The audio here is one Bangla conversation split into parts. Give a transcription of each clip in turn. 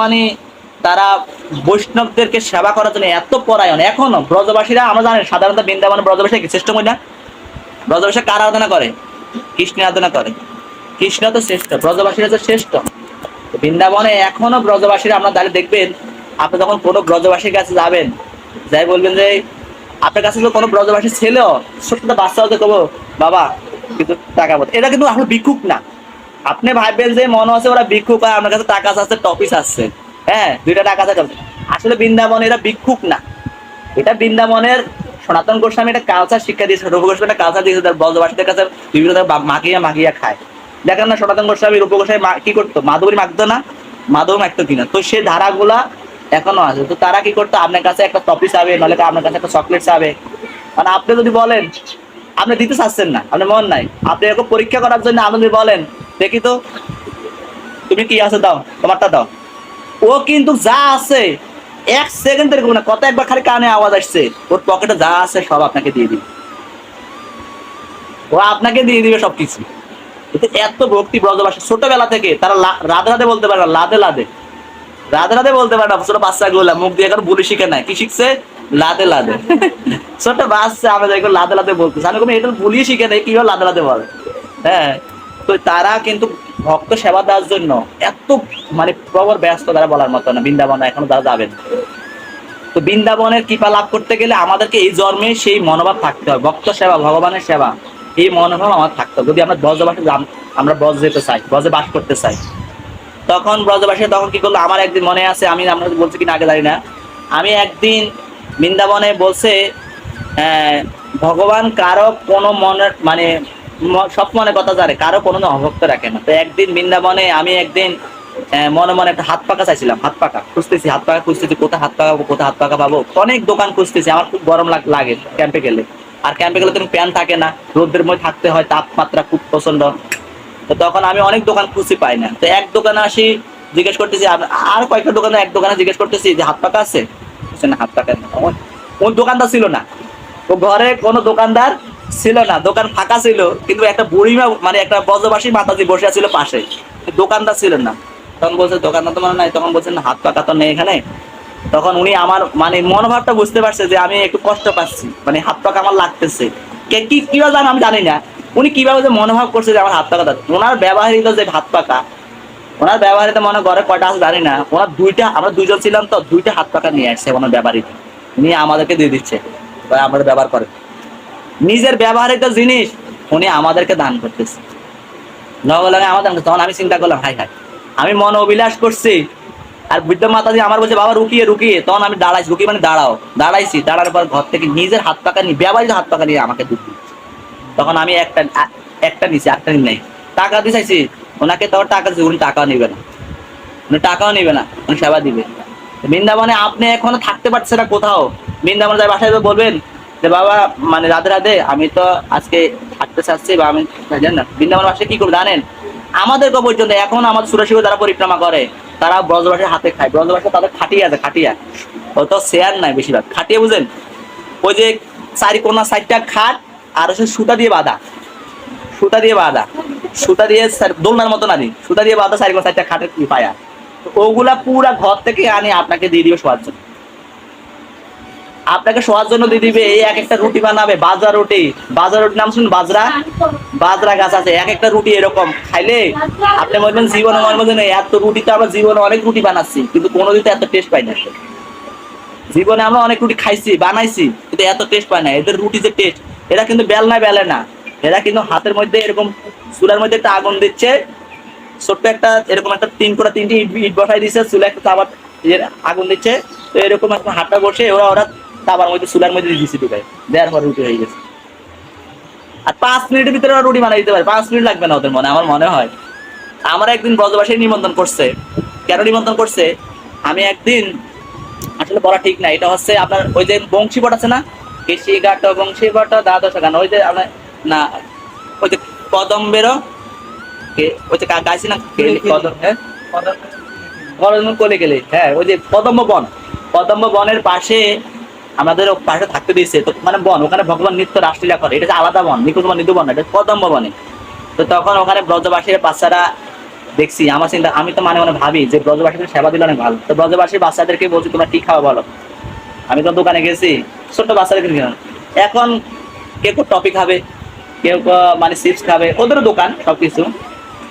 মানে তারা বৈষ্ণবদেরকে সেবা করার জন্য এত পরায়ণ। এখনও ব্রজবাসীরা, আমরা জানি, সাধারণত বৃন্দাবন ব্রজবাসী শ্রেষ্ঠ মহিলা? ব্রজবাসী কার আরাধনা করে? কৃষ্ণের আরাধনা করে। কৃষ্ণ তো শ্রেষ্ঠ, ব্রজবাসীরা তো শ্রেষ্ঠ। বৃন্দাবনে এখনও ব্রজবাসীরা আমরা দাঁড়িয়ে দেখবেন, আপনি যখন কোনো ব্রজবাসীর কাছে যাবেন, যাই বলবেন যে, আপনার কাছে তো কোনো ব্রজবাসী ছেলেও, ছোট্ট বাচ্চা হতে কবো, বাবা, কিন্তু টাকা বলতে এটা কিন্তু আসলে ভিক্ষুক না। আপনি ভাববেন যে মনে হচ্ছে ওরা ভিক্ষুক আর আপনার কাছে টাকা আছে, টপিস আছে। হ্যাঁ দুইটা টাকা আছে। আসলে বৃন্দাবন এরা ভিক্ষুক না। এটা বৃন্দাবনের সনাতন গোস্বামী একটা কালচার শিক্ষা দিয়েছে রূপ গোস্বামী একটা কালচার দিয়েছে, তার ব্রজবাসীদের কাছে বিভিন্ন মাখিয়া মাখিয়া খায়। দেখেন না সনাতন গোস্বামী রূপ গোস্বামী কি করতো? মাধবরী মাখতো না? মাধব মাখতো কিনা? তো সেই ধারাগুলা এখনও আছে। তো তারা কি করতো? আপনার কাছে একটা টপি চাবে, নাহলে আপনার কাছে একটা চকলেট চাবে। মানে আপনি যদি বলেন, আপনি দিতে চাচ্ছেন না আপনার মন নাই। আপনি এরকম পরীক্ষা করার জন্য আপনি বলেন দেখি তো, তুমি কি আছে দাও, তোমারটা দাও। ও কিন্তু যা আছে, এক সেকেন্ডের কোনো কত একবার খালি কানে আওয়াজ আসছে। ওর পকেটে যা আছে সব আপনাকে দিয়ে দিবে। ও আপনাকে দিয়ে দিবে সবকিছু। এতে এত ভক্তি ব্রজবাসী ছোটবেলা থেকে তারা রাধে রাধে বলতে পারে না, লাদে লাদে। রাধে রাধে বলতে পারে না, ছোট বাচ্চাগুলা মুখ দিয়ে এখন বলে শিখে নাই। কি শিখছে? লাদে লাদে। ছোট বাচ্চা আমরা লাদে লাদে বলতেছে। আমি এটা বলিয়ে শিখে নেই, কীভাবে লাদে লাদে বলে? হ্যাঁ। তো তারা কিন্তু ভক্ত সেবা দেওয়ার জন্য এত মানে প্রবল ব্যস্ত তারা বলার মতো না। বৃন্দাবন এখনও তারা যাবেন তো বৃন্দাবনের কৃপা লাভ করতে গেলে আমাদেরকে এই জন্মে সেই মনোভাব থাকতে হবে। ভক্ত সেবা, ভগবানের সেবা, এই মনোভাব আমার থাকতে হবে। যদি আমরা ব্রজবাসে আমরা ব্রজ যেতে চাই, ব্রজে বাস করতে চাই, তখন ব্রজবাসী তখন কি করল? আমার একদিন মনে আছে, আমি আপনাদের বলছি কিনা আগে জানি না। আমি একদিন বৃন্দাবনে বলছে ভগবান কারও কোনো মনের মানে সব মনে কথা জানে, কারও কোনো অভক্ত রাখে না। তো একদিন বৃন্দাবনে আমি একদিন মনে মনে একটা হাত পাকা চাইছিলাম, হাত পাকা, খুঁজতেছি, হাত পাকা খুঁজতেছি, কোথায় হাত পাকা কোথায় হাত পাকা পাবো। অনেক দোকান খুঁজতেছি, আমার খুব গরম লাগে ক্যাম্পে গেলে। আর ক্যাম্পে গেলে তুমি প্যান থাকে না রোদের মধ্যে থাকতে হয়, তাপমাত্রা খুব প্রচণ্ড তো তখন আমি অনেক দোকান খুঁজে পাই না। তো এক দোকানে আসি, জিজ্ঞেস করতেছি, আর কয়েকটা দোকানে এক দোকানে জিজ্ঞেস করতেছি, যে হাত পাকা আছে? না, হাত পাকা ওই দোকানদার ছিল না। ও ঘরে কোনো দোকানদার ছিল না, দোকান ফাঁকা ছিল, কিন্তু একটা বুড়িমা মানে একটা বজবাসী মাতাজি বসে ছিল পাশে। দোকানদার ছিল না। তখন বলছে দোকানদার তো মানে নাই। তখন বলছেন হাত পাকা তো নেই এখানে। তখন উনি আমার মানে মনোভাবটা বুঝতে পারছে যে আমি একটু কষ্ট পাচ্ছি মানে হাত পাকা আমার লাগতেছে। কে, কি, কীভাবে জানো আমি জানি না। উনি কীভাবে যে মনোভাব করছে যে আমার হাত পাকা ওনার ব্যবহারিত যে হাত পাকা ওনার ব্যবহারিত মনে ঘরে কয়টা আছে জানি না। ওনার দুইটা, আমরা দুইজন ছিলাম তো, দুইটা হাত পাকা নিয়ে আসছে ওনার ব্যবহারিত। নিয়ে আমাদেরকে দিয়ে দিচ্ছে। আমরা ব্যবহার করে। নিজের ব্যবহারিত জিনিস উনি আমাদেরকে দান করতেছে। লগে লগে আমার দান তখন আমি চিন্তা করলাম, হাই হাই, আমি মন অবিলাস করছি। আর বৃদ্ধ মাতাজি আমার বলছে, বাবা, রুকিয়ে রুকিয়ে। তখন আমি দাঁড়াইছি, রুকিয়ে মানে দাঁড়াও। দাঁড়াইছি দাঁড়ার পর ঘর থেকে নিজের হাত পাকা নিয়ে ব্যবহারিত হাত পাকা নিয়ে আমাকে দুধ তখন আমি একটা একটা নিছি একটা নাই, টাকা দিয়ে চাইছি, ওনাকে তখন টাকা দিচ্ছি উনি টাকাও নিবে না। উনি টাকাও নিবে না, উনি সেবা দিবে। বৃন্দাবনে আপনি এখনও থাকতে পারছেন না কোথাও। বৃন্দাবনে যাই বাসায় বলবেন যে বাবা মানে রাধে রাধে, আমি তো আজকে থাকতে চাচ্ছি বা আমি জানেন বৃন্দাবন বাসায় কি করবে জানেন? আমাদের পর্যন্ত এখন আমাদের সুরাশিব যারা পরিক্রমা করে। তারা ব্রজবাসীর হাতে খায়। ব্রজবাসী তাদের খাটিয়ে আছে, খাটিয়া। ও তো শেয়ার নাই বেশিরভাগ। খাটিয়ে বুঝেন? ওই যে চারি কোনা সাইডটা খাট আর হচ্ছে সুতা দিয়ে বাঁধা। সুতা দিয়ে বাঁধা। সুতা দিয়ে দোলনার মতো না দি সুতা দিয়ে বাঁধা চারি কোনা সাইডটা খাটের পায়া। তো ওগুলা পুরা ঘর থেকে আনি আপনাকে দিয়ে দিবে শোয়ার জন্য। আপনাকে শোয়ার জন্য দিয়ে দিবে, এই এক একটা রুটি বানাবে, বাজরা রুটি। বাজরা রুটি নাম শুনুন, বাজরা। বাজরা গাছ আছে, এক একটা রুটি এরকম। খাইলে আপনি বলবেন জীবনে মনে মধ্যে নেই এত রুটি তো আমরা জীবনে অনেক রুটি বানাচ্ছি, কিন্তু কোনোদিন তো এত টেস্ট পাই না জীবনে আমরা অনেক রুটি খাইছি, বানাইছি, কিন্তু এত টেস্ট পাই না। এদের রুটি যে টেস্ট এরা কিন্তু বেল না বেলে না। এরা কিন্তু হাতের মধ্যে এরকম চুলার মধ্যে একটা আগুন দিচ্ছে, ছোট্ট একটা এরকম একটা তিন করে তিনটি ইট বসাই দিচ্ছে চুলা একটা ইয়ের আগুন দিচ্ছে। তো এরকম একটা হাতটা বসে ওরা ওরা তাবার মধ্যে চুলার মধ্যে দিয়ে দিচ্ছে ঢুকায়। দেওয়ার পর রুটি হয়ে গেছে। আর পাঁচ মিনিটের ভিতরে ওরা রুটি বানাই দিতে পারে। পাঁচ মিনিট লাগবে না ওদের মনে আমার মনে হয়। আমার একদিন ব্রজবাসী নিমন্ত্রণ করছে। কেন নিমন্ত্রণ করছে? আমি একদিন আসলে বলা ঠিক না এটা হচ্ছে আপনার ওই যে বংশীবট আছে না? কৃষি ঘাট বংশীবট দ্বাদশ গান ওই যে আপনার না ওই যে কদম্বের ওই যে গাইছি না? কদম হ্যাঁ? কদম কোলে গেলে হ্যাঁ ওই যে কদম্ব বন কদম্ব বনের পাশে আমাদের পাশে থাকতে দিয়েছে। তো মানে বন, ওখানে ভগবান নিত্য রাসলীলা করে। এটা আলাদা বন, নিকুঞ্জ বন নিদু বন এটা কদম্ব বনে। তো তখন ওখানে ব্রজবাসীর বাচ্চারা দেখছি, আমার চিন্তা, আমি তো মানে মানে ভাবি যে ব্রজবাসীদের সেবা দিলে অনেক ভালো। তো ব্রজবাসী বাচ্চাদেরকে বলছি, তোমরা কি খাওয়া বলো? আমি তো দোকানে গেছি, ছোট্ট বাচ্চাদেরকে নিলাম এখন কেউ কেউ টপি খাবে কেউ মানে চিপস খাবে, ওদেরও দোকান সবকিছু।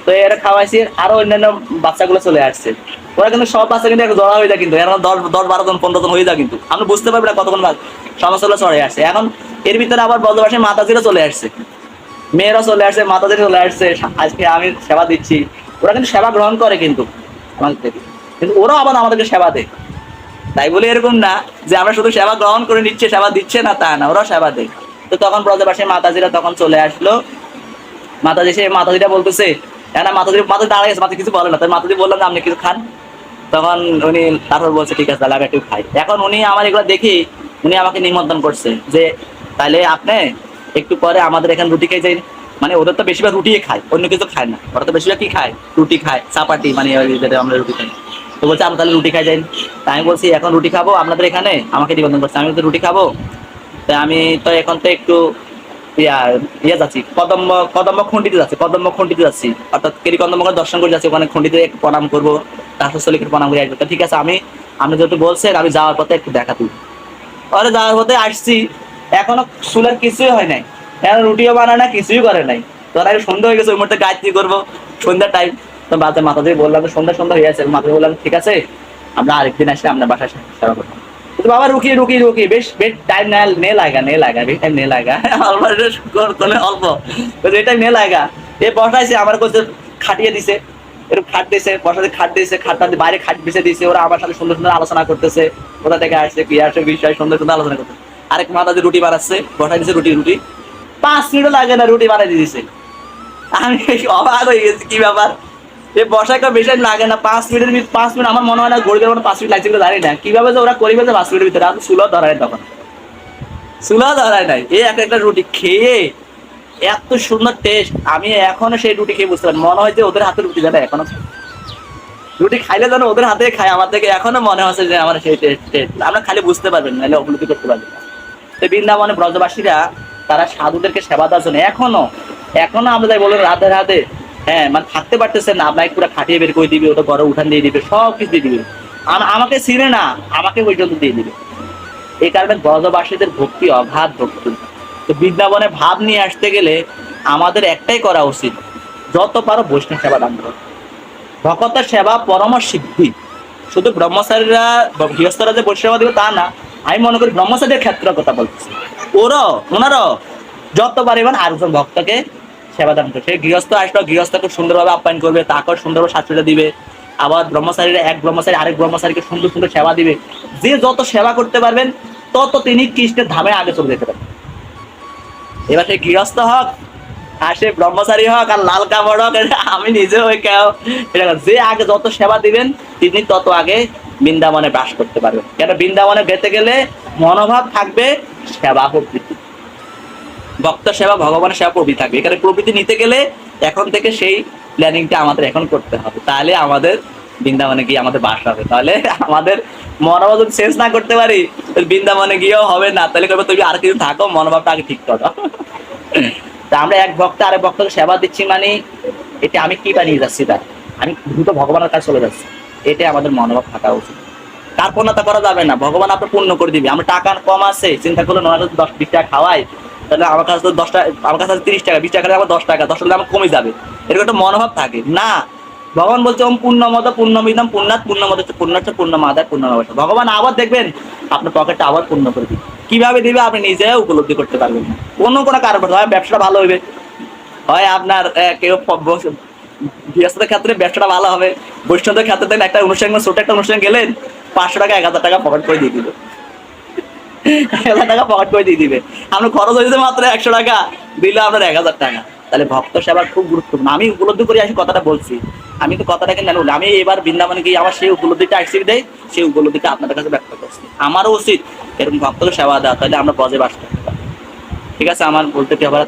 তো এরা খাওয়াইছি, আরও অন্যান্য বাচ্চাগুলো চলে আসছে। ওরা কিন্তু সব বাচ্চা কিন্তু একটা জড়া হয়ে যায় কিন্তু। এরকম দশ দশ বারো জন, পনেরো জন হয়ে যায় কিন্তু। আপনি বুঝতে পারবেন না কতক্ষণ সমস্যাগুলো চলে আসছে এখন এর ভিতরে আবার ব্রজবাসী মাতাজিরও চলে আসছে। মেয়েরা চলে আসছে মাতাদের চলে আসছে। আজকে আমি সেবা দিচ্ছি। ওরা কিন্তু সেবা গ্রহণ করে কিন্তু আমাদের থেকে। কিন্তু ওরাও আবার আমাদেরকে সেবা দেয়। তাই বলে এরকম না যে আমরা শুধু সেবা গ্রহণ করে নিচ্ছে, সেবা দিচ্ছে না, তা না। ওরাও সেবা দেয়। তো তখন ব্রজবাসী মাতাজিরা তখন চলে আসলো। মাতাজি সে মাতাজিটা বলতেছে, না মাতাজি মাতাজি দাঁড়ায় গেছে মাতাজি কিছু বলে না। তাই মাতাজি বললাম যে আপনি কিছু খান। তখন উনি তারপর বলছে, ঠিক আছে, তাহলে আমি একটু খাই। এখন উনি আমার এগুলো দেখি, উনি আমাকে নিমন্ত্রণ করছে যে তাহলে আপনি একটু পরে আমাদের এখানে রুটি খেয়ে যাই মানে ওদের তো বেশিরভাগ রুটিই খায়, অন্য কিছু খায় না। ওরা তো বেশিরভাগ কি খায়? রুটি খায় চাপাটি মানে আমরা রুটি খাই। তো বলছে আমরা তাহলে রুটি খাই যাই তাই আমি বলছি, এখন রুটি খাব আপনাদের এখানে? আমাকে নিমন্ত্রণ করছে, আমি তো রুটি খাব। তাই আমি তো এখন তো একটু ইয়া যাচ্ছি, কদম্ব কদম্ব খন্ডিতে যাচ্ছি, কদম্ব খন্ডিতে যাচ্ছি। অর্থাৎ কেরি কদম্ব দর্শন করে যাচ্ছি, ওখানে একটু প্রণাম করব। করে আসব। ঠিক আছে, আমি আপনি যেহেতু বলছেন আমি যাওয়ার পথে একটু দেখা দিই যাওয়ার পথে আসছি। এখনও চুলের কিছুই হয় নাই। এখন রুটিও বানায় না কিছুই করে নাই। তো আমি সন্ধ্যা হয়ে গেছে, ওই মুহূর্তে করব? সন্ধ্যার টাইম তো মাথা দিয়ে বললাম সন্ধ্যা সন্ধ্যা হয়ে আছে মাথা বললাম ঠিক আছে, আমরা আরেকদিন আসলে আপনার বাসায় সেবা করব তো বাবা রুকি রুকি রুকি, বেশ বেশ টাইম না নে লাগা নে লাগা, বেশ টাইম নে লাগা। অল্প অল্প এটা নে লাগা। এ বসাইছে, আমার কাছে খাটিয়ে দিছে। এরকম খাট দিয়েছে বসাতে দিয়েছে বাইরে খাট বিছে দিয়েছে, ওরা আমার সাথে সুন্দর সুন্দর আলোচনা করতেছে, কোথা থেকে আসছে কি আসছে বিষয়, সুন্দর সুন্দর আলোচনা করতেছে। আরেক মাথা রুটি বানাচ্ছে বসাই দিছে রুটি রুটি। পাঁচ মিনিটও লাগে না রুটি বানাই দিয়েছে আমি অবাক হয়ে গেছি, কি ব্যাপার? এ বেশি লাগে না, পাঁচ মিনিটের পাঁচ মিনিট আমার মনে হয় না দেওয়ার পাঁচ মিনিট লাগছে জানি না। কীভাবে যে ওরা করিবে যে পাঁচ মিনিটের ভিতরে? আমি সুলো ধরায় তখন। সুলো ধরায় নাই। এই একটা একটা রুটি খেয়ে এত সুন্দর টেস্ট আমি এখনও সেই রুটি খেয়ে বুঝতে পারি মনে হয় যে ওদের হাতের রুটি জানা এখনও রুটি খাইলে যেন ওদের হাতে খায়। আমার থেকে এখনও মনে হচ্ছে যে আমার সেই টেস্ট আমরা খালি বুঝতে পারবেন, নাহলে উপলব্ধি করতে পারবেন না। তো বৃন্দাবনে ব্রজবাসীরা, তারা সাধুদেরকে সেবা দেওয়ার জন্য এখনও এখনও আমরা যাই বলুন রাতে রাতে হ্যাঁ মানে থাকতে পারতেছে না। আপনাকে পুরো খাটিয়ে বের করে দিবে, ওটা ঘরে উঠান দিয়ে দিবে, সব কিছু দিয়ে দিবে। আম- আমাকে চিনে না, আমাকে পর্যন্ত দিয়ে দিবে। এই কারণে ব্রজবাসীদের ভক্তি অগাধ ভক্তি। তো বৃন্দাবনে ভাব নিয়ে আসতে গেলে আমাদের একটাই করা উচিত, যত পারো বৈষ্ণব সেবা দান করো। ভকতের সেবা পরম সিদ্ধি। শুধু ব্রহ্মচারীরা গৃহস্থরা যে বৈষ্ণব দিবে তা না, আমি মনে করি ব্রহ্মচারীর ক্ষেত্রে কথা বলছি ওরও, ওনারও যত পারিবেন আরেকজন ভক্তকে সেবা দান করবে সেই গৃহস্থ আসলো গৃহস্থকে সুন্দরভাবে আপ্যায়ন করবে, তাকেও সুন্দরভাবে শাস্ত্রটা দিবে। আবার ব্রহ্মচারীরা এক ব্রহ্মচারী, আরেক ব্রহ্মচারীকে সুন্দর সুন্দর সেবা দিবে। যে যত সেবা করতে পারবেন, তত তিনি কৃষ্ণের ধামে আগে চলে যেতে পারবেন। এবার সে গৃহস্থ হোক, আর সে ব্রহ্মচারী হোক, আর লাল কাপড় হোক আমি নিজে ওই কেউ। যে আগে যত সেবা দিবেন, তিনি তত আগে বৃন্দাবনে বাস করতে পারবেন কেন বৃন্দাবনে যেতে গেলে মনোভাব থাকবে সেবা প্রবৃত্তি ভক্ত সেবা ভগবানের সেবা প্রবৃত্তি থাকবে। এখানে প্রবৃত্তি নিতে গেলে এখন থেকে সেই প্ল্যানিংটা আমাদের এখন করতে হবে। তাহলে আমাদের বৃন্দাবনে গিয়ে আমাদের বাস হবে। তাহলে আমাদের মনোভাব যদি চেঞ্জ না করতে পারি বৃন্দাবনে গিয়েও হবে না। তাহলে করবে তুমি আর কিছু থাকো, মনোভাবটা আগে ঠিক করো। তা আমরা এক ভক্ত, আরেক ভক্তকে সেবা দিচ্ছি মানে এটা আমি কি বানিয়ে যাচ্ছি তার আমি দ্রুত ভগবানের কাছে চলে যাচ্ছি। এটাই আমাদের মনোভাব থাকা উচিত। কার্পণ্যতা করা যাবে না। ভগবান আপনার পূর্ণ করে দিবে। আমার টাকা কম আছে, চিন্তা করলে কাছে দশ, বিশ টাকা খাওয়াই, তাহলে আমার কাছে তো দশ আমার কাছে তিরিশ টাকা, বিশ টাকা আমার দশ টাকা দশ টাকা আমার কমে যাবে। এরকম একটা মনোভাব থাকে। না ভগবান বলছে, ওম পূর্ণমদ, পূর্ণমিদম পূর্ণাত পূর্ণমদ পূর্ণাচ্ছ পূর্ণমাদায় পূর্ণমাবাস ভগবান আবার দেখবেন, আপনার পকেটটা আবার পূর্ণ করে দিবে। কীভাবে দিবে? আপনি নিজে উপলব্ধি করতে পারবেন না। কোনো কোনো কারণ হয় ব্যবসাটা ভালো হইবে। হয় আপনার কেউ গৃহস্থদের ক্ষেত্রে ব্যবসাটা ভালো হবে। বৈষ্ণবদের ক্ষেত্রে দেখেন একটা অনুষ্ঠান ছোট একটা অনুষ্ঠান গেলেন পাঁচশো টাকা, এক হাজার টাকা পকেট করে দিয়ে দিবে। এক হাজার টাকা পকেট করে দিয়ে দিবে। আপনার খরচ হয়েছে মাত্র একশো টাকা, দিলে আপনার এক হাজার টাকা। তাহলে ভক্ত সেবা খুব গুরুত্বপূর্ণ। আমি উপলব্ধি করে আসি, কথাটা বলছি। আমি তো কথাটাকে নেন আমি এবার বৃন্দাবনে গিয়ে আমার সেই উপলব্ধিটা আসছি দেয় সেই উপলব্ধিটা আপনাদের কাছে ব্যক্ত করছি। আমারও উচিত এরকম ভক্তকে সেবা দেওয়া, তাহলে আমরা বজে বাস পারি। ঠিক আছে, আমার বলতে কি আবার